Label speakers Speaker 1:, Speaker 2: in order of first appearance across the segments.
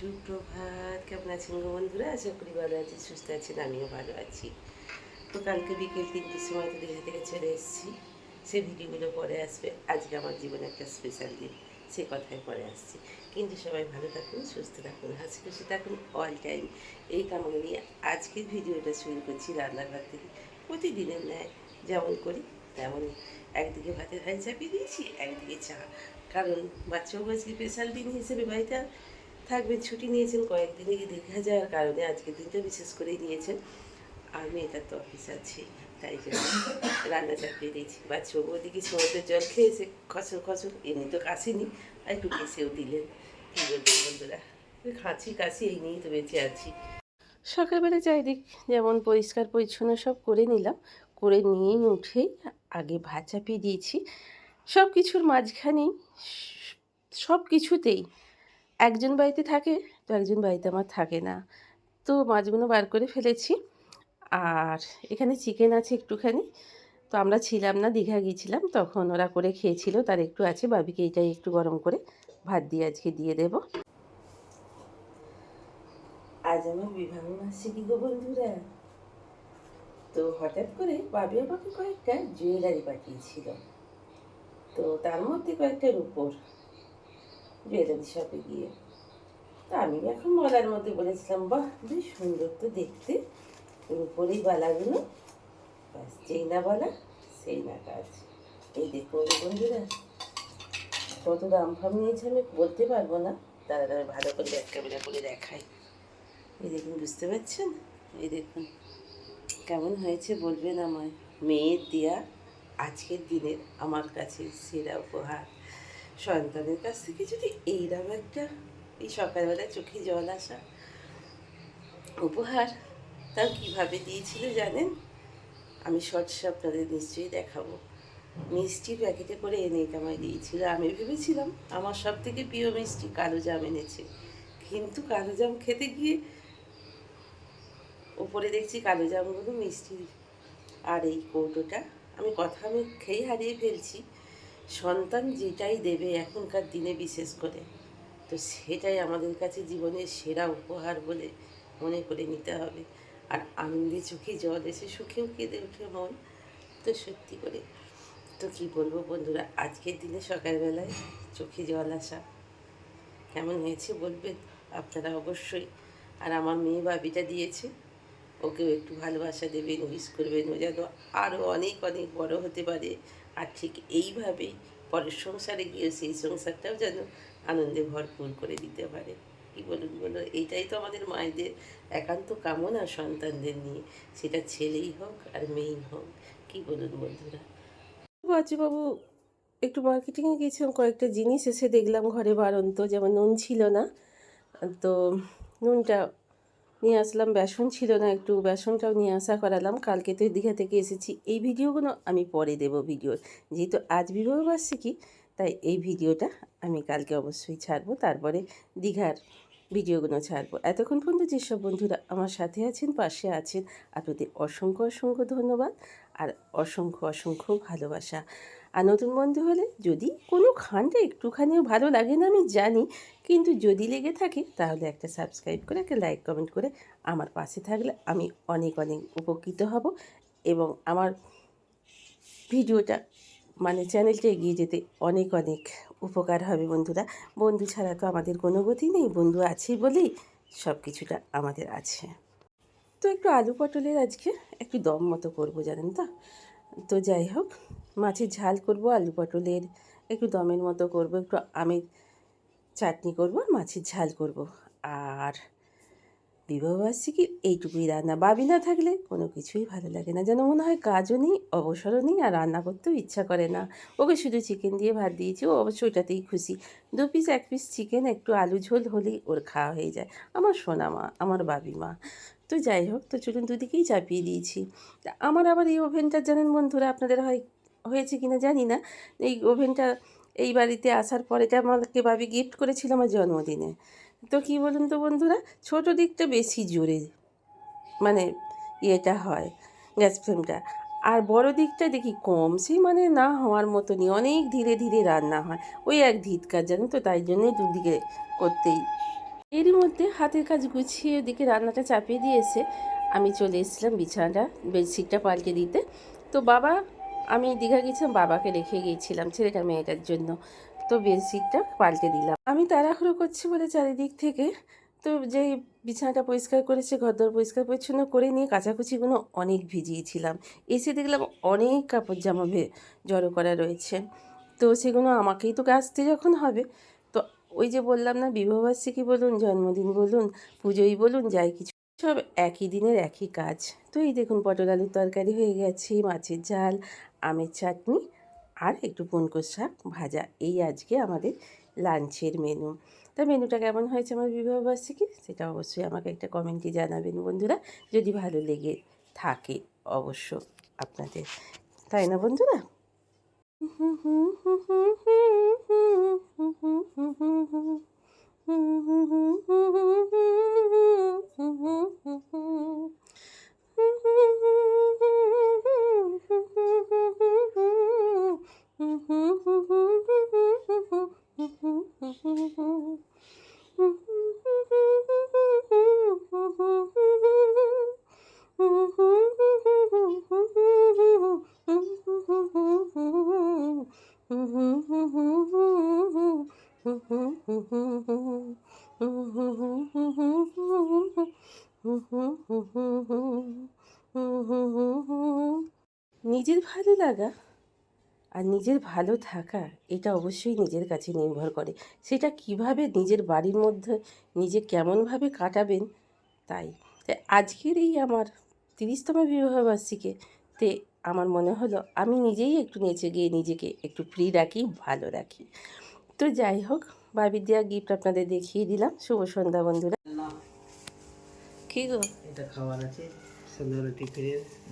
Speaker 1: সুপ্রভাত। কেমন আছেন গো বন্ধুরা? আশা করি ভালো আছি, সুস্থ আছেন, আমিও ভালো আছি। তো কালকে বিকেল তিনটের সময় তো দীঘা থেকে চলে এসেছি। সে ভিডিওগুলো পরে আসবে। আজকে আমার জীবনে একটা স্পেশাল দিন, সে কথায় পরে আসছি। কিন্তু সবাই ভালো থাকুন, সুস্থ থাকুন, হাসি খুশি থাকুন অল টাইম এই কামনা নিয়ে আজকের ভিডিওটা শুরু করছি রান্নাঘর থেকে। প্রতিদিনের ন্যায় যেমন করি তেমনই একদিকে ভাতের হাই চাপিয়ে দিয়েছি, একদিকে চা। কারণ বাচ্চাও আজকে স্পেশাল দিন হিসেবে বাড়িতে থাকবেন, ছুটি নিয়েছেন কয়েকদিনে দেখা যাওয়ার কারণে আজকের দিনটা বিশেষ করেই নিয়েছেন। আর মেয়েটার তো অফিস আছে, তাই জন্য রান্না চাপিয়ে দিয়েছি। বাচ্চা ওদিকে সমুদ্রের জল খেয়েছে খসর খসর এমনি তো কাশিনি, আর একটু কেসেও দিলেন। কী বলবেন বন্ধুরা? খাঁচি কাশি, এই নিয়েই তো বেঁচে আছি। সকালবেলা চারিদিক যেমন পরিষ্কার পরিচ্ছন্ন সব করে নিলাম। করে নিয়েই উঠেই আগে ভাত চাপিয়ে দিয়েছি। সব কিছুর মাঝখানেই সব কিছুতেই একজন বাড়িতে থাকে, তো একজন বাড়িতে আমার থাকে না। তো মাছগুলো বার করে ফেলেছি। আর এখানে চিকেন আছে একটুখানি। তো আমরা ছিলাম না, দীঘা গিয়েছিলাম, তখন ওরা করে খেয়েছিল, তার একটু আছে, বাবিকে এইটাই একটু গরম করে ভাত দিয়ে আজকে দিয়ে দেব। আজ আমার বিবাহ মাসিকি গো বন্ধুরা। তো হঠাৎ করে বাবি আমাকে কয়েকটা জুয়েলারি পাঠিয়েছিল। তো তার মধ্যে কয়েকটা রূপোর। জুয়েলারি শপে গিয়ে। তা আমি এখন মলার মধ্যে বলেছিলাম, বাহ, বেশ সুন্দর তো দেখতে। উপরেই বালাগুলো ব্যাস, যেই না বলা, সেই না কাজ এই দেখুন বন্ধুরা, কত দাম ফাম নিয়েছে, আমি বলতে পারব না। দাদা দাদা, ভালো করে ব্যাক ক্যামেরা করে দেখাই। এই দেখুন, বুঝতে পারছেন? এই দেখুন, কেমন হয়েছে বলবেন আমায়। মেয়ের দেয়া আজকের দিনের আমার কাছে সেরা উপহার। সন্তানের কাছ থেকে যদি এইরকম একটা এই সকালবেলায় চোখে জল আসা উপহার, তাও কীভাবে দিয়েছিল জানেন? আমি শর্টসে আপনাদের নিশ্চয়ই দেখাবো। মিষ্টি প্যাকেটে করে এনে আমায় দিয়েছিল। আমি ভেবেছিলাম আমার সব থেকে প্রিয় মিষ্টি কালো জাম এনেছে। কিন্তু কালো জাম খেতে গিয়ে ওপরে দেখছি কালো জামগুলো মিষ্টি আর এই কৌটোটা আমি কথা আমি খেয়ে হারিয়ে ফেলছি। সন্তান যেটাই দেবে এখনকার দিনে বিশেষ করে, তো সেটাই আমাদের কাছে জীবনের সেরা উপহার বলে মনে করে নিতে হবে। আর আনন্দে চোখে জল এসে সুখেও কেঁদে ওঠে মন, তো সত্যি করে। তো কি বলব বন্ধুরা, আজকের দিনে সকালবেলায় চোখে জল আসা, কেমন হয়েছে বলবেন আপনারা অবশ্যই। আর আমার মেয়ে বাবিটা দিয়েছে, ওকেও একটু ভালোবাসা দেবেন উইশ করবেন, ও যেন আরও অনেক অনেক বড় হতে পারে। আর ঠিক এইভাবেই পরের সংসারে গিয়ে সেই সংসারটাও যেন আনন্দে ভরপুর করে দিতে পারে। কি বলুন বলো? এইটাই তো আমাদের মায়েদের একান্ত কামনা সন্তানদের নিয়ে। সেটা ছেলেই হোক আর মেয়েই হোক। কি বলুন বন্ধুরা? বাবু একটু মার্কেটিংয়ে গিয়েছিলাম, কয়েকটা জিনিস এসে দেখলাম ঘরে বারন্ত যেমন নুন ছিল না। তো নুনটা নিয়ে আসলাম। বেসন ছিল না একটু, বেসনটাও নিয়ে আসা করালাম। কালকে তো দীঘা থেকে এসেছি। এই ভিডিওগুলো আমি পরে দেব ভিডিও যেহেতু আজ বিবাহবার্ষিকী, তাই এই ভিডিওটা আমি কালকে অবশ্যই ছাড়বো। তারপরে দীঘার ভিডিওগুলো ছাড়বো। এতক্ষণ পর্যন্ত যেসব বন্ধুরা আমার সাথে আছেন, পাশে আছেন, আপনাদের অসংখ্য অসংখ্য ধন্যবাদ। আর অসংখ্য অসংখ্য ভালোবাসা। আর নতুন বন্ধু হলে যদি কোনো খানটা একটুখানিও ভালো লাগে না, আমি জানি। কিন্তু যদি লেগে থাকে, তাহলে একটা সাবস্ক্রাইব করে, একটা লাইক কমেন্ট করে আমার পাশে থাকলে আমি অনেক অনেক উপকৃত হব এবং আমার ভিডিওটা মানে চ্যানেলটা এগিয়ে যেতে অনেক অনেক উপকার হবে বন্ধুরা। বন্ধু ছাড়া তো আমাদের কোনো গতি নেই, বন্ধু আছে বলেই সব কিছুটা আমাদের আছে। তো একটু আলু পটলের আজকে একটু দম মতো করব, জানেন তো? তো যাই হোক মাছের ঝাল করব, আলু পটলের একটু দমের মতো করব, একটু আমের চাটনি করব, আর মাছের ঝাল করব। আর বিবাহবার্ষিকীর এইটুকুই রান্না। বাবি না থাকলে কোনো কিছুই ভালো লাগে না। যেন মনে হয় কাজও নেই, অবসরও নেই, আর রান্না করতেও ইচ্ছা করে না। ওকে শুধু চিকেন দিয়ে ভাত দিয়েছি, ও অবশ্য ওইটাতেই খুশি। দু পিস এক পিস চিকেন একটু আলু ঝোল হলেই ওর খাওয়া হয়ে যায়। আমার সোনা মা, আমার বাবি মা। তো যাই হোক, তো চলুন দুদিকেই চাপিয়ে দিয়েছি। আমার আবার এই ওভেনটা জানেন বন্ধুরা, আপনাদের হয় হয়েছে কিনা জানি না। এই ওভেনটা এই বাড়িতে আসার পর এটা আমাকে বাবি গিফট করেছিল আমার জন্মদিনে। তো কী বলুন তো বন্ধুরা, ছোটো দিকটা বেশি জোরে মানে ইয়েটা হয়, গ্যাস ফ্লেমটা। আর বড় দিকটা দেখি কম সেই মানে না হওয়ার মতনই, অনেক ধীরে ধীরে রান্না হয়। ওই এক ধিৎকার জানেন তো, তাই জন্যই দুদিকে করতেই। এরই মধ্যে হাতের কাজ গুছিয়ে ওদিকে রান্নাটা চাপিয়ে দিয়েছে। আমি চলে এসেছিলাম বিছানাটা, বেডশিটটা পাল্টে দিতে। তো বাবা আমি দীঘা গেছিলাম বাবাকে রেখে গিয়েছিলাম, ছেলেটা মেয়েটার জন্য। তো বেডশিটটা পাল্টে দিলাম। আমি তাড়াহুড়ো করছি বলে চারিদিক থেকে। তো যেই বিছানাটা পরিষ্কার করেছে, ঘরদোর পরিষ্কার পরিচ্ছন্ন করে নিয়ে কাচাকুচিগুলো অনেক ভিজিয়েছিলাম। এসে দেখলাম অনেক কাপড় জামা জড়ো করা রয়েছে। তো সেগুলো আমাকেই তো কাচতে যখন হবে। তো ওই যে বললাম না, বিবাহবার্ষিকী বলুন, জন্মদিন বলুন, পুজোই বলুন, যাই কিছু, সব একই দিনের একই কাজ। তো এই দেখুন পটল আলুর তরকারি হয়ে গেছে, মাছের ঝাল আমের চাটনি আর একটু পুনকো শাক ভাজা। এই আজকে আমাদের লাঞ্চের মেনু তা মেনুটা কেমন হয়েছে আমার বিবাহবার্ষিকী সেটা অবশ্যই আমাকে একটা কমেন্টে জানাবেন বন্ধুরা। যদি ভালো লেগে থাকে অবশ্য আপনাদের। তাই না বন্ধুরা? নিজের ভালো লাগা আর নিজের ভালো থাকা এটা অবশ্যই নিজের কাছে নির্ভর করে। সেটা কীভাবে নিজের বাড়ির মধ্যে নিজে কেমনভাবে কাটাবেন তাই। তাই আজকের এই আমার তিরিশতম বিবাহবার্ষিকে তে আমার মনে হলো আমি নিজেই একটু নেচে গিয়ে নিজেকে একটু ফ্রি রাখি ভালো রাখি। তো যাই হোক বাবি দেওয়া গিফট আপনাদের দেখিয়ে দিলাম। শুভ সন্ধ্যা বন্ধুরা। কী গো?
Speaker 2: এটা খাবার আছে। সন্ধ্যাবেলা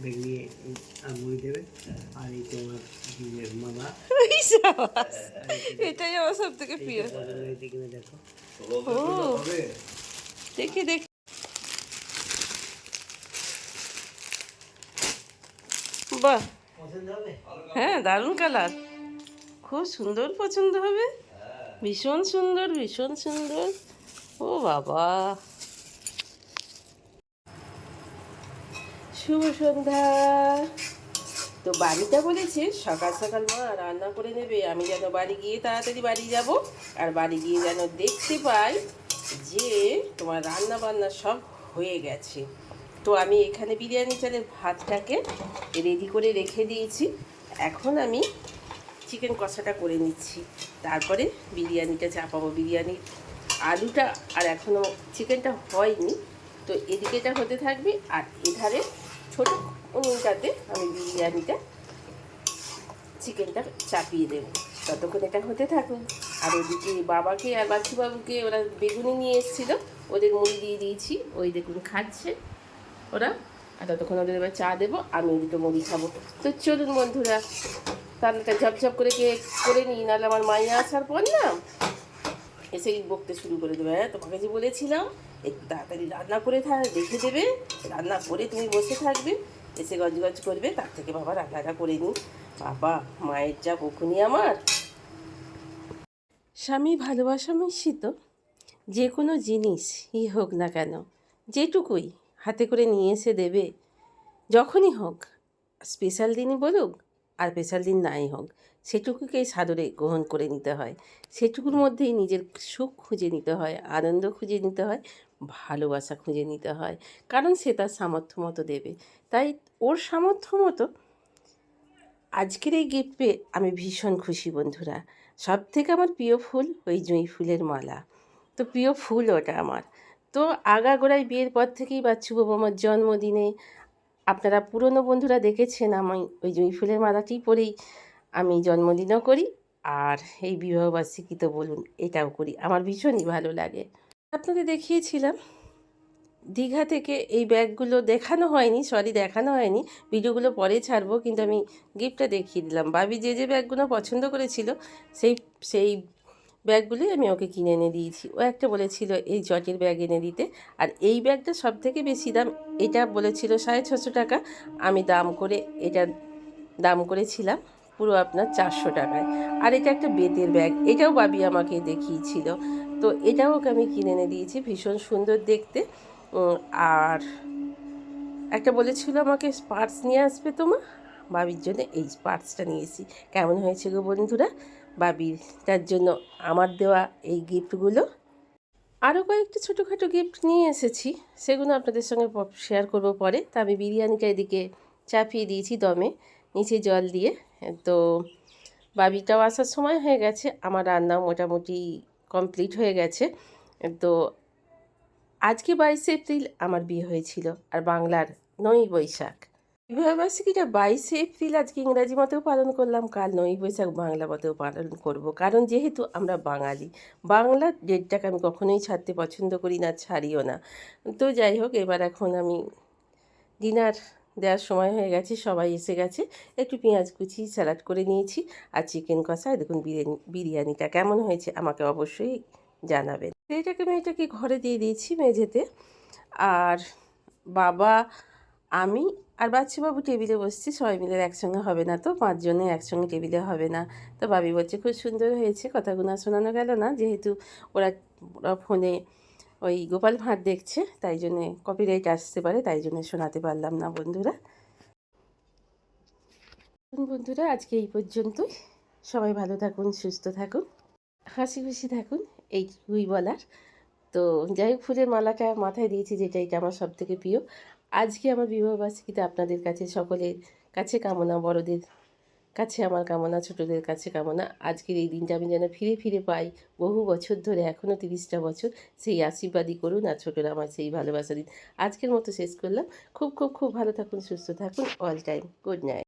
Speaker 2: ব্যাগ নিয়ে মুড়ি দেবে আর এই তোমার মামা
Speaker 1: এটাই আমার সব থেকে প্রিয়
Speaker 2: দেখো
Speaker 1: দেখি দেখি বাহ হ্যাঁ দারুণ কালার খুব সুন্দর পছন্দ হবে ভীষণ সুন্দর ভীষণ সুন্দর ও বাবা শুভ সন্ধ্যা। তো বাড়িটা বলেছে, সকাল সকাল মা রান্না করে নেবে, আমি যেন বাড়ি গিয়ে তাড়াতাড়ি বাড়ি যাব, আর বাড়ি গিয়ে যেন দেখতে পাই যে তোমার রান্না বান্না সব হয়ে গেছে। তো আমি এখানে বিরিয়ানি চালের ভাতটাকে রেডি করে রেখে দিয়েছি। এখন আমি চিকেন কষাটা করে নিচ্ছি। তারপরে বিরিয়ানিটা চাপাবো। বিরিয়ানি আলুটা, আর এখনও চিকেনটা হয়নি। তো এদিকেটা হতে থাকবে, আর এধারে ছোটো উনুনটাতে আমি বিরিয়ানিটা, চিকেনটা চাপিয়ে দেবো। ততক্ষণ এটা হতে থাকুক। আর ওদিকে বাবাকে আর বাচ্চুবাবুকে ওরা বেগুনি নিয়ে এসেছিল। ওদের মুড়ি দিয়ে দিয়েছি। ওই দেখুন খাচ্ছে ওরা। আর ততক্ষণ ওদের এবার চা দেবো। আমি দুটো মুড়ি খাব। তো চলুন বন্ধুরা রান্নাটা ঝপঝপ করে কে করে নিই। নাহলে আমার মাইয়া আসার পর না এসেই বকতে শুরু করে দেবে। হ্যাঁ তোমাকে যে বলেছিলাম একটু তাড়াতাড়ি রান্না করে থাক দেখে দেবে। রান্না করে তুমি বসে থাকবে, এসে গজগজ করবে, তার থেকে বাবা রান্নাটা করে নিই বাবা, মায়ের যা বকুনি আমার। স্বামী ভালোবাসা মিশ্রিত, যে কোনো জিনিসই হোক না কেন, যেটুকুই হাতে করে নিয়ে এসে দেবে, যখনই হোক স্পেশাল দিনই বলুক আর স্পেশাল দিন নাই হোক সেটুকুকেই সাদরে গ্রহণ করে নিতে হয়। সেটুকুর মধ্যেই নিজের সুখ খুঁজে নিতে হয় আনন্দ খুঁজে নিতে হয় ভালোবাসা খুঁজে নিতে হয়। কারণ সে তার সামর্থ্য মতো দেবে। তাই ওর সামর্থ্য মতো আজকের এই গিফট পেয়ে আমি ভীষণ খুশি বন্ধুরা। সব থেকে আমার প্রিয় ফুল ওই জুঁই ফুলের মালা। তো প্রিয় ফুল ওটা আমার। তো আগাগোড়ায় বিয়ের পর থেকেই বাচ্চু বাবু আমার জন্মদিনে আপনারা পুরনো বন্ধুরা দেখেছেন আমি ওই জুঁই ফুলের মালাটি পরেই আমি জন্মদিনও করি আর এই বিবাহবার্ষিকী তো বলুন, এটাও করি। আমার ভীষণই ভালো লাগে। আপনাদের দেখিয়েছিলাম, দীঘা থেকে এই ব্যাগগুলো দেখানো হয়নি সরি দেখানো হয়নি। ভিডিওগুলো পরে ছাড়বো, কিন্তু আমি গিফটটা দেখিয়ে দিলাম। বাবি যে যে ব্যাগগুলো পছন্দ করেছিল, সেই সেই ব্যাগগুলোই আমি ওকে কিনে এনে দিয়েছি। ও একটা বলেছিল, এই জটের ব্যাগ এনে দিতে। আর এই ব্যাগটা সব থেকে বেশি দাম, এটা বলেছিল সাড়ে ছশো টাকা। আমি দাম করে, এটা দাম করেছিলাম। পুরো আপনার চারশো টাকায়। আর এটা একটা বেতের ব্যাগ, এটাও বাবি আমাকে দেখিয়েছিল। তো এটাও ওকে আমি কিনে এনে দিয়েছি, ভীষণ সুন্দর দেখতে। আর একটা বলেছিল আমাকে স্পার্টস নিয়ে আসবে তোমার? বাবির জন্য এই স্পার্টসটা নিয়েছি কেমন হয়েছে গো বন্ধুরা? বাবির তার জন্য আমার দেওয়া এই গিফটগুলো আরও কয়েকটি ছোটোখাটো গিফট নিয়ে এসেছি, সেগুলো আপনাদের সঙ্গে শেয়ার করব পরে। তা আমি বিরিয়ানিটা এদিকে চাপিয়ে দিয়েছি দমে, নিচে জল দিয়ে। তো বাবিটাও আসার সময় হয়ে গেছে, আমার রান্নাও মোটামুটি কমপ্লিট হয়ে গেছে। তো আজকে বাইশে এপ্রিল আমার বিয়ে হয়েছিল আর বাংলার নয় বৈশাখ। বিবাহবার্ষিকীটা বাইশে এপ্রিল আজকে ইংরাজি মতেও পালন করলাম, কাল নয় বৈশাখ বাংলা মতেও পালন করব। কারণ যেহেতু আমরা বাঙালি বাংলার ডেটটাকে আমি কখনোই ছাড়তে পছন্দ করি না, ছাড়িও না। তো যাই হোক, এবার এখন আমি ডিনার দেওয়ার সময় হয়ে গেছে, সবাই এসে গেছে। একটু পেঁয়াজ কুচি, স্যালাড করে নিয়েছি আর চিকেন কষা দেখুন বিরিয়ানি, বিরিয়ানিটা কেমন হয়েছে আমাকে অবশ্যই জানাবেন। এটাকে মেয়েটাকে ঘরে দিয়ে দিয়েছি মেঝেতে। আর বাবা, আমি আর বাচ্চাবাবু টেবিলে বসছি, সবাই মিলে একসঙ্গে হবে না তো, পাঁচজনে একসঙ্গে টেবিলে হবে না। তো বাবি বলছে, খুব সুন্দর হয়েছে, কথাগুলো শোনানো গেল না, যেহেতু ওরা ফোনে ওই গোপাল ভাঁড় দেখছে, তাই জন্যে কপিরাইট আসতে পারে, তাই জন্য শোনাতে পারলাম না বন্ধুরা। বন্ধুরা, আজকে এই পর্যন্তই। সবাই ভালো থাকুন, সুস্থ থাকুন, হাসি খুশি থাকুন, এইটুকুই বলার। তো যাই হোক, ফুলের মালাটা মাথায় দিয়েছি যেটা এটা আমার সব থেকে প্রিয়। আজকে আমার বিবাহবার্ষিকীতে আপনাদের কাছে সকলের কাছে কামনা, বড়দের কাছে আমার কামনা, ছোটদের কাছে কামনা। আজকের এই দিনটা আমি যেন ফিরে ফিরে পাই। বহু বছর ধরে এখনও তিরিশটা বছর সেই আশীর্বাদই করুন আর ছোটরা আমার সেই ভালোবাসা দিন। আজকের মতো শেষ করলাম। খুব খুব খুব ভালো থাকুন, সুস্থ থাকুন। All time good night